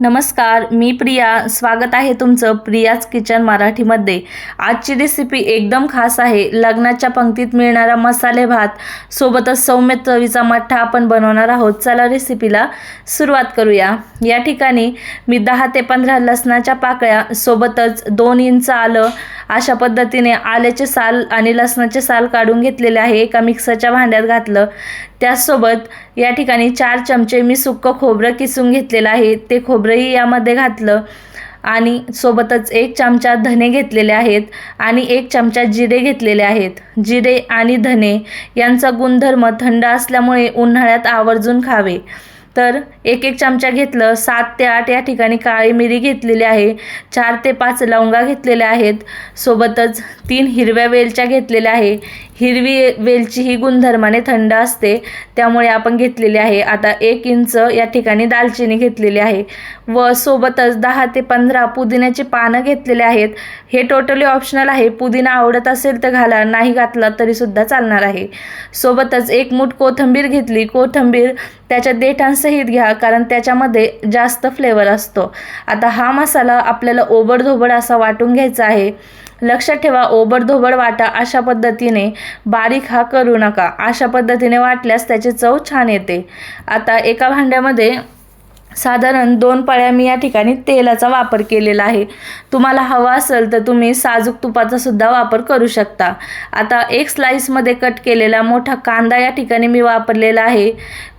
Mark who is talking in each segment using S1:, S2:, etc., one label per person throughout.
S1: नमस्कार मी प्रिया. स्वागत आहे तुमचं प्रियाज किचन मराठीमध्ये. आजची रेसिपी एकदम खास आहे. लग्नाच्या पंक्तीत मिळणारा मसाले भात सोबतच सौम्य चवीचा मठ्ठा आपण बनवणार आहोत. चला रेसिपीला सुरुवात करूया. या ठिकाणी मी दहा ते पंधरा लसणाच्या पाकळ्या सोबतच दोन इंच आलं अशा पद्धतीने आल्याचे साल आणि लसणाचे साल काढून घेतलेले आहे. एका मिक्सरच्या भांड्यात घातलं. त्याचसोबत या ठिकाणी चार चमचे मी सुक्कं खोबरं किसून घेतलेलं आहे. ते खोबरंही यामध्ये घातलं. आणि सोबतच एक चमचा धने घेतलेले आहेत आणि एक चमचा जिरे घेतलेले आहेत. जिरे आणि धने यांचा गुणधर्म थंड असल्यामुळे उन्हाळ्यात आवर्जून खावे. तर एक एक चमचा घेतलं. सात ते आठ या ठिकाणी काळी मिरी घेतलेली आहे. चार ते पाच लवंगा घेतलेल्या आहेत. सोबतच तीन हिरव्या वेलच्या घेतलेल्या आहे. हिरवी वेलची ही गुणधर्माने थंड असते त्यामुळे आपण घेतलेली आहे. आता एक इंच या ठिकाणी दालचिनी घेतलेली आहे व सोबतच दहा ते पंधरा पुदिन्याची पानं घेतलेले आहेत. हे टोटली ऑप्शनल आहे. पुदिना आवडत असेल तर घाला नाही घातला तरीसुद्धा चालणार आहे. सोबतच एक मूठ कोथिंबीर घेतली. कोथिंबीर त्याच्या देठांसहित घ्या कारण त्याच्यामध्ये जास्त फ्लेवर असतो. आता हा मसाला आपल्याला ओबडधोबड असा वाटून घ्यायचा आहे. लक्षात ठेवा ओबडधोबड वाटा अशा पद्धतीने बारीक हा करू नका. अशा पद्धतीने वाटल्यास त्याची चव छान येते. आता एका भांड्यामध्ये साधारण दोन पळ्या मी या ठिकाणी तेलाचा वापर केलेला आहे. तुम्हाला हवा असेल तर तुम्ही साजूक तुपाचा सुद्धा वापर करू शकता. आता एक स्लाईसमध्ये कट केलेला मोठा कांदा या ठिकाणी मी वापरलेला आहे.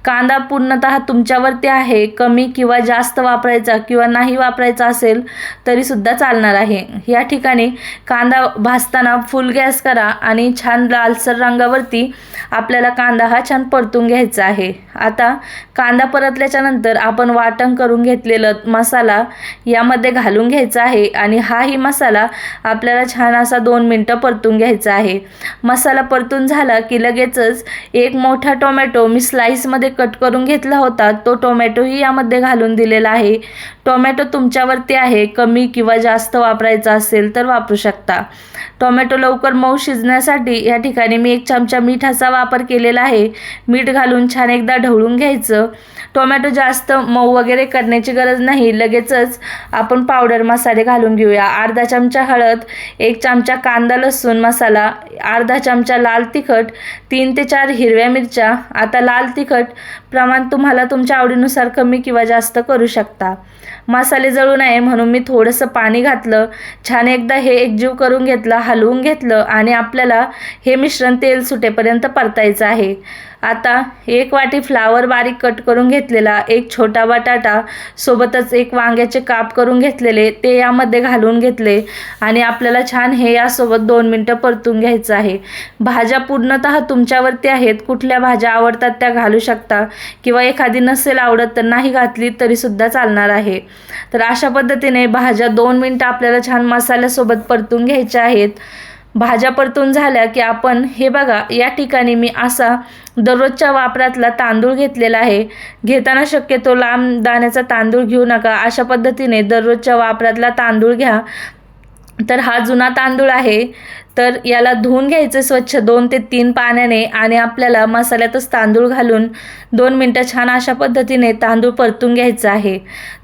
S1: कांदा पूर्णतः तुमच्यावरती आहे. कमी किंवा जास्त वापरायचा किंवा नाही वापरायचा असेल तरीसुद्धा चालणार आहे. या ठिकाणी कांदा भाजताना फुल गॅस करा आणि छान लालसर रंगावरती आपल्याला कांदा हा छान परतून घ्यायचा आहे. आता कांदा परतल्याच्यानंतर आपण वा वाटण करून घेतलेलं मसाला यामध्ये घालून घ्यायचा आहे आणि हाही मसाला आपल्याला छान असा दोन मिनटं परतून घ्यायचा आहे. मसाला परतून झाला की लगेचच एक मोठा टोमॅटो मी स्लाईसमध्ये कट करून घेतला होता. तो टोमॅटोही यामध्ये घालून दिलेला आहे. टोमॅटो तुमच्यावरती आहे कमी किंवा जास्त वापरायचा असेल तर वापरू शकता. टोमॅटो लवकर मऊ शिजण्यासाठी या ठिकाणी मी एक चमचा मिठाचा वापर केलेला आहे. मीठ घालून छान एकदा ढवळून घ्यायचं. टोमॅटो जास्त मऊ वगैरे करण्याची गरज नाही. लगेचच आपण पावडर मसाले घालून घेऊया. अर्धा चमचा हळद एक चमचा कांदा लसूण मसाला अर्धा चमचा लाल तिखट तीन ते चार हिरव्या मिरच्या. आता लाल तिखट प्रमाण तुम्हाला तुमच्या आवडीनुसार कमी किंवा जास्त करू शकता. मसाले जळू नये म्हणून मी थोडंसं पाणी घातलं. छान एकदा हे एकजीव करून घेतलं हलवून घेतलं आणि आपल्याला हे मिश्रण तेल सुटेपर्यंत परतायचं आहे. आता एक वाटी फ्लावर बारीक कट करून घेतलेला एक छोटा बटाटा सोबतच एक वांग्याचे काप करून घेतलेले ते यामध्ये घालून घेतले आणि आपल्याला छान हे यासोबत दोन मिनटं परतून घ्यायचं आहे. भाज्या पूर्णतः तुमच्यावरती आहेत. कुठल्या भाज्या आवडतात त्या घालू शकता किंवा एखादी नसेल आवडत तर नाही घातली तरीसुद्धा चालणार आहे. तर अशा पद्धतीने भाज्या दोन मिनटं आपल्याला छान मसाल्यासोबत परतून घ्यायच्या आहेत. भाज्या परतून झाल्या की आपण हे बघा या ठिकाणी मी असा दररोजच्या वापरातला तांदूळ घेतलेला आहे. घेताना शक्यतो लांब दाण्याचा तांदूळ घेऊ नका. अशा पद्धतीने दररोजच्या वापरातला तांदूळ घ्या. तर हा जुना तांदूळ आहे. तर याला धुवून घ्यायचं स्वच्छ दोन ते तीन पाण्याने आणि आपल्याला मसाल्यातच तांदूळ घालून दोन मिनटं छान अशा पद्धतीने तांदूळ परतून घ्यायचा आहे.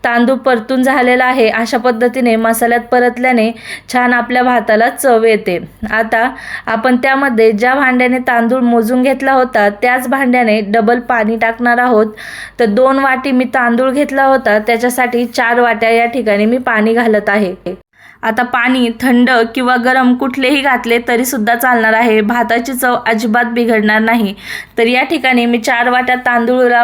S1: तांदूळ परतून झालेला आहे. अशा पद्धतीने मसाल्यात परतल्याने छान आपल्या भाताला चव येते. आता आपण त्यामध्ये ज्या भांड्याने तांदूळ मोजून घेतला होता त्याच भांड्याने डबल पाणी टाकणार आहोत. तर दोन वाटी मी तांदूळ घेतला होता. त्याच्यासाठी चार वाट्या या ठिकाणी मी पाणी घालत आहे. आता पाणी थंड किंवा गरम कुठलेही घातले तरीसुद्धा चालणार आहे. भाताची चव अजिबात बिघडणार नाही. तर या ठिकाणी मी चार वाट्या तांदूळला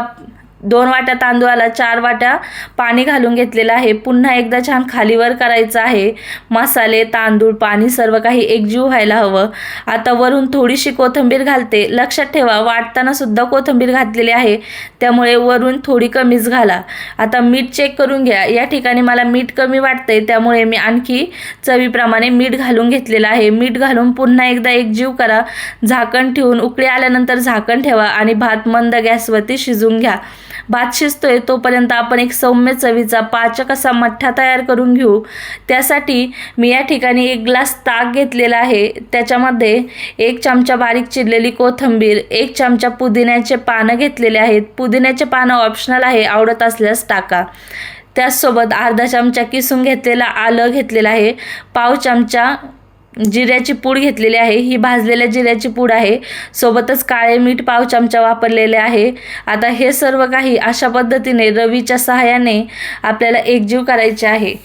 S1: दोन वाट्या तांदूळाला चार वाट्या पाणी घालून घेतलेलं आहे. पुन्हा एकदा छान खालीवर करायचं आहे. मसाले तांदूळ पाणी सर्व काही एकजीव व्हायला हवं. आता वरून थोडीशी कोथिंबीर घालते. लक्षात ठेवा वाटताना सुद्धा कोथिंबीर घातलेली आहे. त्यामुळे वरून थोडी कमीच घाला. आता मीठ चेक करून घ्या. या ठिकाणी मला मीठ कमी वाटतंय. त्यामुळे मी आणखी चवीप्रमाणे मीठ घालून घेतलेलं आहे. मीठ घालून पुन्हा एकदा एकजीव करा. झाकण ठेवून उकळी आल्यानंतर झाकण ठेवा आणि भात मंद गॅसवरती शिजून घ्या. भात शिजतोय तोपर्यंत आपण एक सौम्य चवीचा पाचक असा मठ्ठा तयार करून घेऊ. त्यासाठी मी या ठिकाणी एक ग्लास ताक घेतलेला आहे. त्याच्यामध्ये एक चमचा बारीक चिरलेली कोथिंबीर एक चमचा पुदिन्याचे पानं घेतलेले आहेत. पुदिन्याचे पानं ऑप्शनल आहे आवडत असल्यास टाका. त्याचसोबत अर्धा चमचा किसून घेतलेला आलं घेतलेलं आहे. पाव चमचा जिऱ्याची पूड घेतलेली आहे. ही भाजलेल्या जिऱ्याची पूड आहे. सोबतच काळे मीठ पाव चमचा वापरलेले आहे. आता हे सर्व काही अशा पद्धतीने रवीच्या सहाय्याने आपल्याला एकजीव करायचे आहे.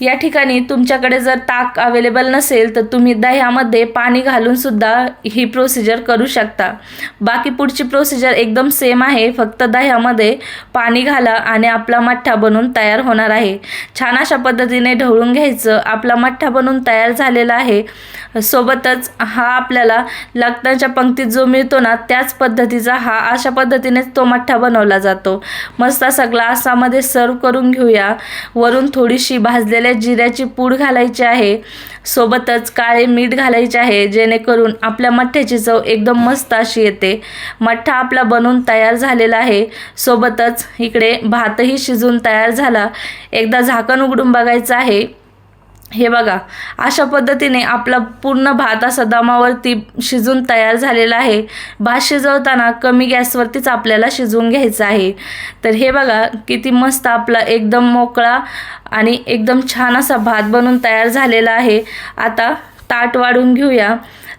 S1: या ठिकाणी तुमच्याकडे जर ताक अवेलेबल नसेल तर तुम्ही दह्यामध्ये पाणी घालून सुद्धा ही प्रोसिजर करू शकता. बाकी पुढची प्रोसिजर एकदम सेम आहे फक्त दह्यामध्ये पाणी घाला आणि आपला मठ्ठा बनून तयार होणार आहे. छान अशा पद्धतीने ढवळून घ्यायचं. आपला मठ्ठा बनून तयार झालेला आहे. सोबतच हा आपल्याला लग्नाच्या पंक्तीत जो मिळतो ना त्याच पद्धतीचा हा अशा पद्धतीनेच तो मठ्ठा बनवला जातो. मस्त सगळा ग्लासामध्ये सर्व करून घेऊया. वरून थोडीशी भाजलेल्या जिऱ्याची पूड घालायची आहे सोबतच काळे मीठ घालायचे आहे जेणेकरून आपल्या मठ्ठ्याची चव एकदम मस्त अशी येते. मठ्ठा आपला बनून तयार झालेला आहे. सोबतच इकडे भातही शिजून तयार झाला. एकदा झाकण उघडून बघायचं आहे. हे बघा अशा पद्धतीने आपला पूर्ण भात असा दमावरती शिजून तयार झालेला आहे. भात शिजवताना कमी गॅसवरतीच आपल्याला शिजवून घ्यायचं आहे. तर हे बघा किती मस्त आपला एकदम मोकळा आणि एकदम छान असा भात बनून तयार झालेला आहे. आता ताट वाढून घेऊया.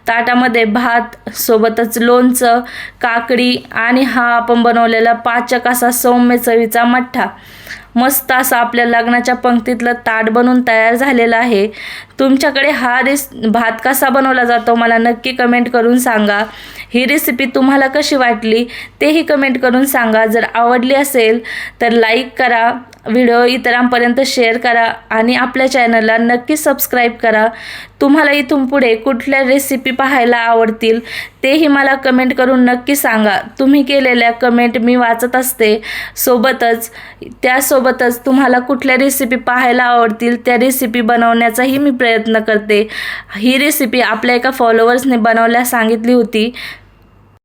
S1: ताटामध्ये भात सोबतच लोणचं काकडी आणि हा आपण बनवलेला पाचक असा सौम्य चवीचा मठ्ठा. मस्त असा आपल्या लग्नाच्या पंक्तीतलं ताट बनून तयार झालेलं आहे. तुमच्याकडे हा रेस भात कसा बनवला जातो मला नक्की कमेंट करून सांगा. ही रेसिपी तुम्हाला कशी वाटली तेही कमेंट करून सांगा. जर आवडली असेल तर लाईक करा व्हिडिओ इतरांपर्यंत शेअर करा आणि आपल्या चॅनलला नक्की सबस्क्राईब करा. तुम्हाला इथून पुढे कुठल्या रेसिपी पाहायला आवडतील तेही मला कमेंट करून नक्की सांगा. तुम्ही केलेल्या कमेंट मी वाचत असते. सोबतच त्यासोबतच तुम्हाला कुठल्या रेसिपी पाहायला आवडतील त्या रेसिपी बनवण्याचाही मी प्रयत्न करते. ही रेसिपी आपल्या एका फॉलोअर्सने बनवल्यास सांगितली होती.